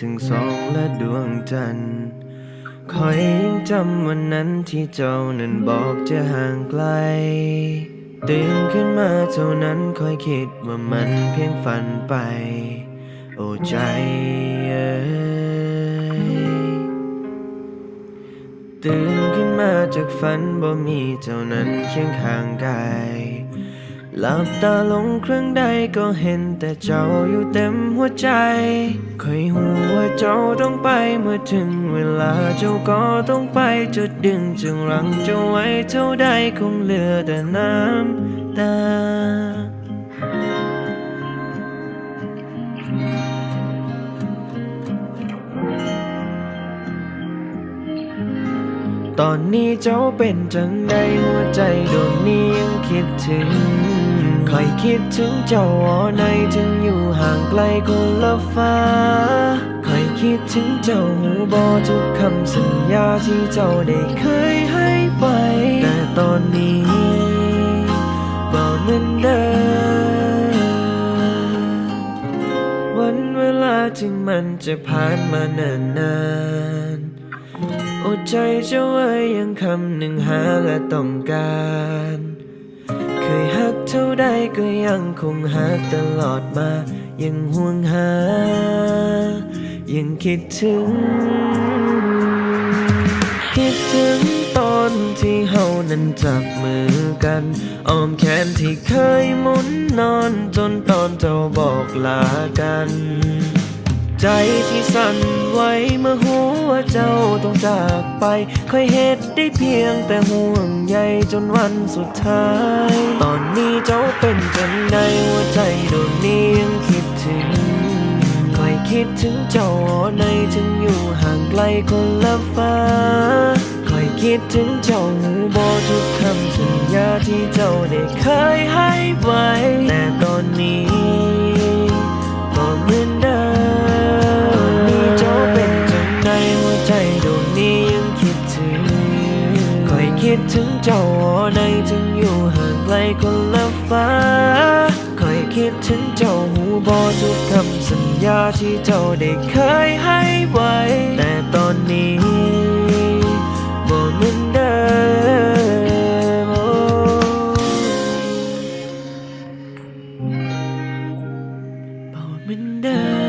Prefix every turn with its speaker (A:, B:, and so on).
A: ถึงสองและดวงจันทร์คอยยังจำวันนั้นที่เจ้านั้นบอกจะห่างไกล ตื่นขึ้นมาเท่านั้นคอยคิดว่ามันเพียงฝันไป โอ้ใจเอ้ยตื่นขึ้นมาจากฝันบ่มีเจ้านั้นเคียงข้างกาย หลับตาลงครั้งใดก็เห็นแต่เจ้าอยู่เต็มหัวใจคอยหัวาเจ้าต้องไปเมื่อถึงเวลาเจ้าก็ต้องไปจะดึงจึงรั้งเจ้าไว้เท่าใดคงเหลือแต่น้ำตา ตอนนี้เจ้าเป็นจังใดหัวใจดวงนี้ยังคิดถึงคอยคิดถึงเจ้าอ่อในถึงอยู่ห่างไกลคนละฟ้าคอยคิดถึงเจ้าหูบอทุกคำสัญญาที่เจ้าได้เคยให้ไปแต่ตอนนี้บอกเหมือนเดิมวันเวลาจึงมันจะผ่านมานานนาน อดใจจ้าไว้ยังคำหนึ่งหาและต้องการ เคยหักเท่าใดก็ยังคงหักตลอดมา ยังห่วงหา ยังคิดถึง คิดถึงตอนที่เฮานั้นจับมือกันอ้อมแขนที่เคยหมุนนอนจนตอนเจ้าบอกลากัน ใจที่สั่นไหวเมื่อหัวเจ้าต้องจากไปค่อยเหตุได้เพียงแต่ห่วงใยจนวันสุดท้าย ตอนนี้เจ้าเป็นจนในหัวใจดวงนี้ยังคิดถึงคอยคิดถึงเจ้าในถึงอยู่ห่างไกลคนละฟ้าคอยคิดถึงเจ้าหูบอทุกคำสัญญาที่เจ้าได้เคยให้ไว้ แต่ตอนนี้ ดถึงเจ้าในถึงอยู่ห่างไกลคนละฟ้าคอยคิดถึงเจ้าหูบอทุกคำสัญญาที่เจ้าได้เคยให้ไว้ แต่ตอนนี้บ่เหมือนเดิมบ่เหมือนเดิม